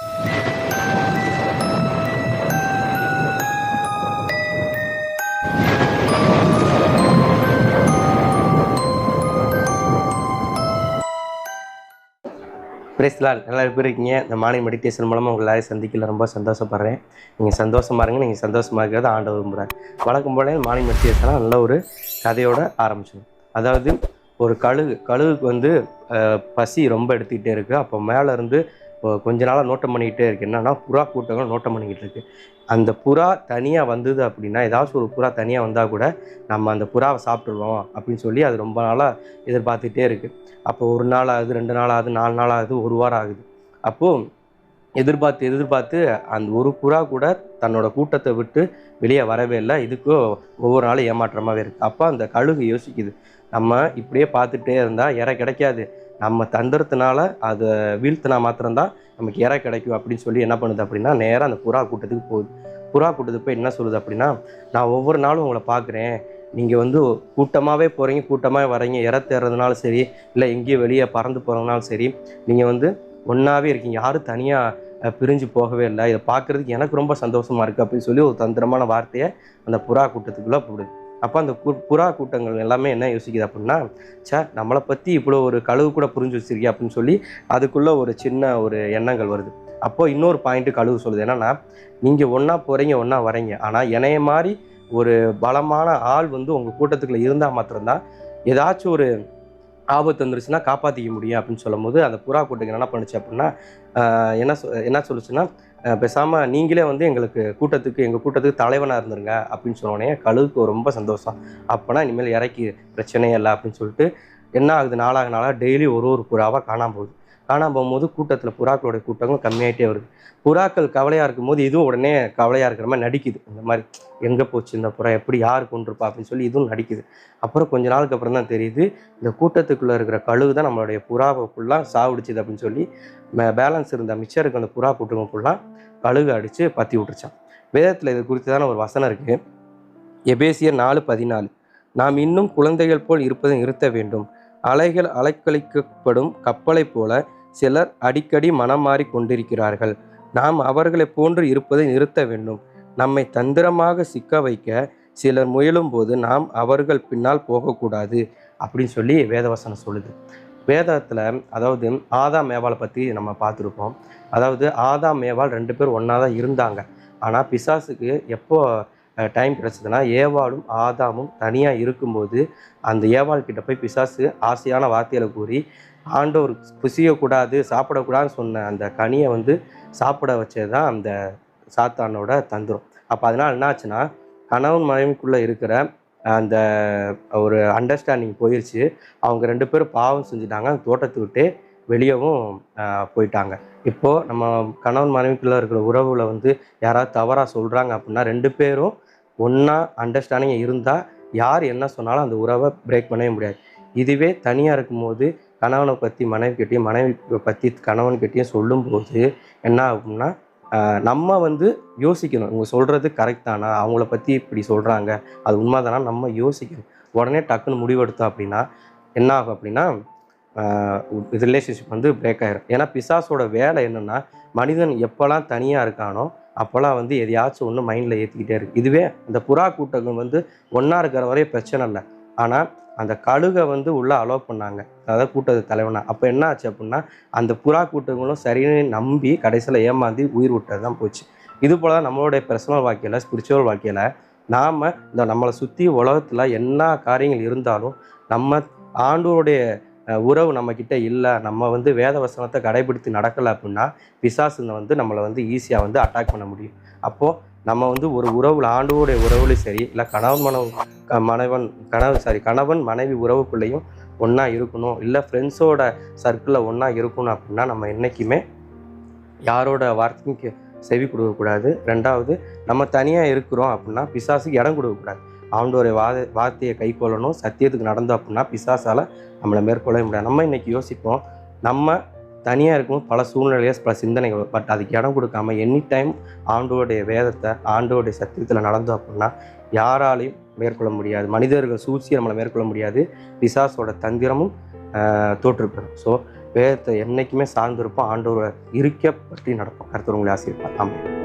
பிரேஸ்லால் நல்லா எப்படி இருக்கீங்க? இந்த மார்னிங் மெடிடேஷன் மூலமாக உங்களை எல்லாரையும் சந்திக்கல. ரொம்ப சந்தோஷப்படுறேன். நீங்கள் சந்தோஷமாக இருங்க. நீங்கள் சந்தோஷமாக இருக்கிறத ஆண்டு விரும்புகிறார் வழக்கம் போல மார்னிங் மெடிடேஷனாக நல்ல ஒரு கதையோடு ஆரம்பிச்சோம் அதாவது ஒரு கழுகு கழுகுக்கு வந்து பசி ரொம்ப எடுத்துக்கிட்டே இருக்குது அப்போ மேலேருந்து இப்போ கொஞ்ச நாளாக நோட்டம் பண்ணிக்கிட்டே இருக்கு. என்னன்னா புறா கூட்டங்கள் நோட்டம் பண்ணிக்கிட்டு இருக்கு. அந்த புறா தனியாக வந்தது அப்படின்னா ஏதாச்சும் ஒரு புறா தனியாக வந்தால் கூட நம்ம அந்த புறாவை சாப்பிட்ருவோம் அப்படின்னு சொல்லி அது ரொம்ப நாளாக எதிர்பார்த்துட்டே இருக்குது அப்போ ஒரு நாள் ஆகுது ரெண்டு நாள் ஆகுது நாலு நாள் ஆகுது ஒரு வாரம் ஆகுது. அப்போது எதிர்பார்த்து எதிர்பார்த்து அந்த ஒரு புறா கூட தன்னோட கூட்டத்தை விட்டு வெளியே வரவே இல்லை. இதுக்கும் ஒவ்வொரு நாளும் ஏமாற்றமாகவே இருக்குது அப்போ அந்த கழுகு யோசிக்குது. நம்ம இப்படியே பார்த்துட்டே இருந்தால் இறை கிடைக்காது. நம்ம தந்திரத்தினால அதை வீழ்த்தினா மாத்திரம்தான் நமக்கு இறை கிடைக்கும் அப்படின்னு சொல்லி என்ன பண்ணுது அப்படின்னா நேராக அந்த புறா கூட்டத்துக்கு போகுது. புறா கூட்டத்துக்கு போய் என்ன சொல்லுது அப்படின்னா நான் ஒவ்வொரு நாளும் உங்களை பார்க்குறேன். நீங்கள் வந்து கூட்டமாகவே போகிறீங்க கூட்டமாகவே வரீங்க இற தேடுறதுனாலும் சரி இல்லை எங்கேயும் வெளியே பறந்து போகிறதுனாலும் சரி நீங்கள் வந்து ஒன்றாவே இருக்கீங்க. யாரும் தனியாக பிரிஞ்சு போகவே இல்லை. இதை பார்க்குறதுக்கு எனக்கு ரொம்ப சந்தோஷமாக இருக்குது அப்படின்னு சொல்லி ஒரு தந்திரமான வார்த்தையை அந்த புறா கூட்டத்துக்குள்ளே போடுது. அப்போ அந்த கு- புறா கூட்டங்கள் எல்லாமே என்ன யோசிக்குது அப்படின்னா சார் நம்மளை பற்றி இவ்வளோ ஒரு கழுவு கூட புரிஞ்சு வச்சிருக்கே அப்படின்னு சொல்லி அதுக்குள்ளே ஒரு சின்ன ஒரு எண்ணங்கள் வருது. அப்போது இன்னொரு பாயிண்ட்டு கழுவு சொல்லுது. என்னென்னா நீங்கள் ஒன்றா போகிறீங்க ஒன்றா வரீங்க ஆனால் என்னைய மாதிரி ஒரு பலமான ஆள் வந்து உங்கள் கூட்டத்துக்குள்ளே இருந்தால் மாத்திரம்தான். ஏதாச்சும் ஒரு ஆபத்து வந்துருச்சுன்னா காப்பாற்றிக்க முடியும் அப்படின்னு சொல்லும்போது அந்த புறா கூட்டங்கள் என்ன பண்ணுச்சு அப்படின்னா என்ன சொ என்ன சொல்லுச்சுன்னா பேசாமல் நீங்களே வந்து எங்களுக்கு கூட்டத்துக்கு எங்கள் கூட்டத்துக்கு தலைவனாக இருந்துருங்க அப்படின்னு சொன்னோடனே கழுவுக்கு ரொம்ப சந்தோஷம். அப்போனா இனிமேல் இறக்கி பிரச்சனையே இல்லை அப்படின்னு சொல்லிட்டு என்ன ஆகுது? நாளாக நாளாக டெய்லி ஒரு ஒரு புறாவாக காணாம போகுது. காணாம போகும்போது கூட்டத்தில் புறாக்களுடைய கூட்டங்களும் கம்மியாகிட்டே வருது. புறாக்கள் கவலையாக இருக்கும்போது இதுவும் உடனே கவலையாக இருக்கிற மாதிரி நடிக்குது. இந்த மாதிரி எங்கே போச்சு இந்த புறா? எப்படி யார் கொண்டிருப்பா அப்படின்னு சொல்லி இதுவும் நடிக்குது. அப்புறம் கொஞ்ச நாளுக்கு அப்புறம் தான் தெரியுது இந்த கூட்டத்துக்குள்ளே இருக்கிற கழுகு தான் நம்மளுடைய புறாவை ஃபுல்லாக சாவிடுச்சுது அப்படின்னு சொல்லி பேலன்ஸ் இருந்த மிச்சம் இருக்க அந்த புறா கூட்டங்கள் ஃபுல்லாக கழுகு அடித்து பற்றி விட்டுருச்சான் வேதத்தில் இது குறித்து தானே ஒரு வசனம் இருக்குது எபேசியர் நாலு பதினாலு நாம் இன்னும் குழந்தைகள் போல் இருப்பதை நிறுத்த வேண்டும். அலைகள் அலைக்கழிக்கப்படும் கப்பலை போல சிலர் அடிக்கடி மனம் மாறி கொண்டிருக்கிறார்கள். நாம் அவர்களைப் போன்று இருப்பதை நிறுத்த வேண்டும். நம்மை தந்திரமாக சிக்க வைக்க சிலர் முயலும் போது நாம் அவர்கள் பின்னால் போகக்கூடாது அப்படின்னு சொல்லி வேதவசனம் சொல்லுது. வேதத்தில் அதாவது ஆதாம் மேவாளை பற்றி நம்ம பார்த்துருப்போம். அதாவது ஆதாம் மேவாள் ரெண்டு பேரும் ஒன்றா தான் இருந்தாங்க. ஆனால் பிசாசுக்கு எப்போ டைம் கிடச்சதுன்னா ஏவாளும் ஆதாமும் தனியாக இருக்கும்போது அந்த ஏவாள் கிட்ட போய் பிசாசு ஆசையான வார்த்தைகளை கூறி ஆண்டவர் புசியக்கூடாது சாப்பிடக்கூடாதுன்னு சொன்ன அந்த கனியை வந்து சாப்பிட வச்சது தான் அந்த சாத்தானோட தந்திரம். அப்போ அதனால் என்னாச்சுன்னா கணவன் மனைவிக்குள்ளே இருக்கிற அந்த ஒரு அண்டர்ஸ்டாண்டிங் போயிடுச்சு அவங்க ரெண்டு பேரும் பாவம் செஞ்சுட்டாங்க. அந்த தோட்டத்தை விட்டு வெளியவும் போயிட்டாங்க. இப்போது நம்ம கணவன் மனைவிக்குள்ளே இருக்கிற உறவுல வந்து யாராவது தவறாக சொல்கிறாங்க அப்படின்னா ரெண்டு பேரும் ஒன்றா அண்டர்ஸ்டாண்டிங் இருந்தால் யார் என்ன சொன்னாலும் அந்த உறவை பிரேக் பண்ணவே முடியாது. இதுவே தனியாக இருக்கும்போது கணவனை பற்றி மனைவிக்கிட்டையும் மனைவி பற்றி கணவன்கிட்டையும் சொல்லும்போது என்ன ஆகும்னா நம்ம வந்து யோசிக்கணும். இவங்க சொல்கிறது கரெக்ட் தானா? அவங்கள பற்றி இப்படி சொல்கிறாங்க அது உண்மைதானா? நம்ம யோசிக்கணும். உடனே டக்குன்னு முடிவெடுத்தோம் அப்படின்னா என்ன ஆகும் அப்படின்னா ரிலேஷன்ஷிப் வந்து பிரேக் ஆயிரும். ஏன்னா பிசாஸோட வேலை என்னென்னா மனிதன் எப்போல்லாம் தனியாக இருக்கானோ அப்போல்லாம் வந்து எதையாச்சும் ஒன்று மைண்டில் ஏற்றிக்கிட்டே இருக்கு. இதுவே அந்த புறா கூட்டங்கள் வந்து ஒன்றா இருக்கிற வரையும் பிரச்சனை இல்லை. ஆனால் அந்த கழுகை வந்து உள்ளே அலோவ் பண்ணாங்க. அதாவது கூட்டத்து தலைவனா. அப்போ என்ன ஆச்சு அப்படின்னா அந்த புறா கூட்டங்களும் சரின்னு நம்பி கடைசியில் ஏமாந்தி உயிர் விட்டது தான் போச்சு. இது போல் தான் நம்மளுடைய பர்சனல் வாழ்க்கையில் ஸ்பிரிச்சுவல் வாழ்க்கையில் நாம் இந்த நம்மளை சுற்றி உலகத்தில் என்ன காரியங்கள் இருந்தாலும் நம்ம ஆண்டோருடைய உறவு நம்மக்கிட்ட இல்லை நம்ம வந்து வேத வசனத்தை கடைபிடித்து நடக்கலை அப்படின்னா பிசாசுங்க வந்து நம்மளை வந்து ஈஸியாக வந்து அட்டாக் பண்ண முடியும். அப்போது நம்ம வந்து ஒரு உறவுல ஆண்டோடைய உறவுலையும் சரி இல்லை கணவன் மனவு க- மனைவன் கணவன் சாரி கணவன் மனைவி உறவுக்குள்ளேயும் ஒன்றா இருக்கணும் இல்லை ஃப்ரெண்ட்ஸோட சர்க்கிளில் ஒன்றா இருக்கணும் அப்படின்னா நம்ம என்றைக்குமே யாரோட வார்த்தைக்கும் செவி கொடுக்கக்கூடாது. ரெண்டாவது நம்ம தனியாக இருக்கிறோம் அப்படின்னா பிசாசுக்கு இடம் கொடுக்கக்கூடாது. ஆண்டோரை வா வார்த்தையை கை கொள்ளணும் சத்தியத்துக்கு நடந்தோம் அப்படின்னா பிசாசால் நம்மளை மேற்கொள்ளவே முடியாது. நம்ம இன்றைக்கி யோசிப்போம் நம்ம தனியாக இருக்கும் பல சூழ்நிலைகள் பல சிந்தனைகள் பட் அதுக்கு இடம் கொடுக்காம எனி டைம் ஆண்டோடைய வேதத்தை ஆண்டோடைய சத்தியத்தில் நடந்தோம் அப்படின்னா யாராலையும் மேற்கொள்ள முடியாது. மனிதர்கள் சூழ்ச்சியை நம்மளை மேற்கொள்ள முடியாது. பிசாசோட தந்திரமும் ஆஹ், ஸோ வேதத்தை என்றைக்குமே சார்ந்திருப்போம். ஆண்டோரை இருக்க பற்றி நடப்போம். கருத்துறவங்களை ஆசீர்வாதம் ஆமாம்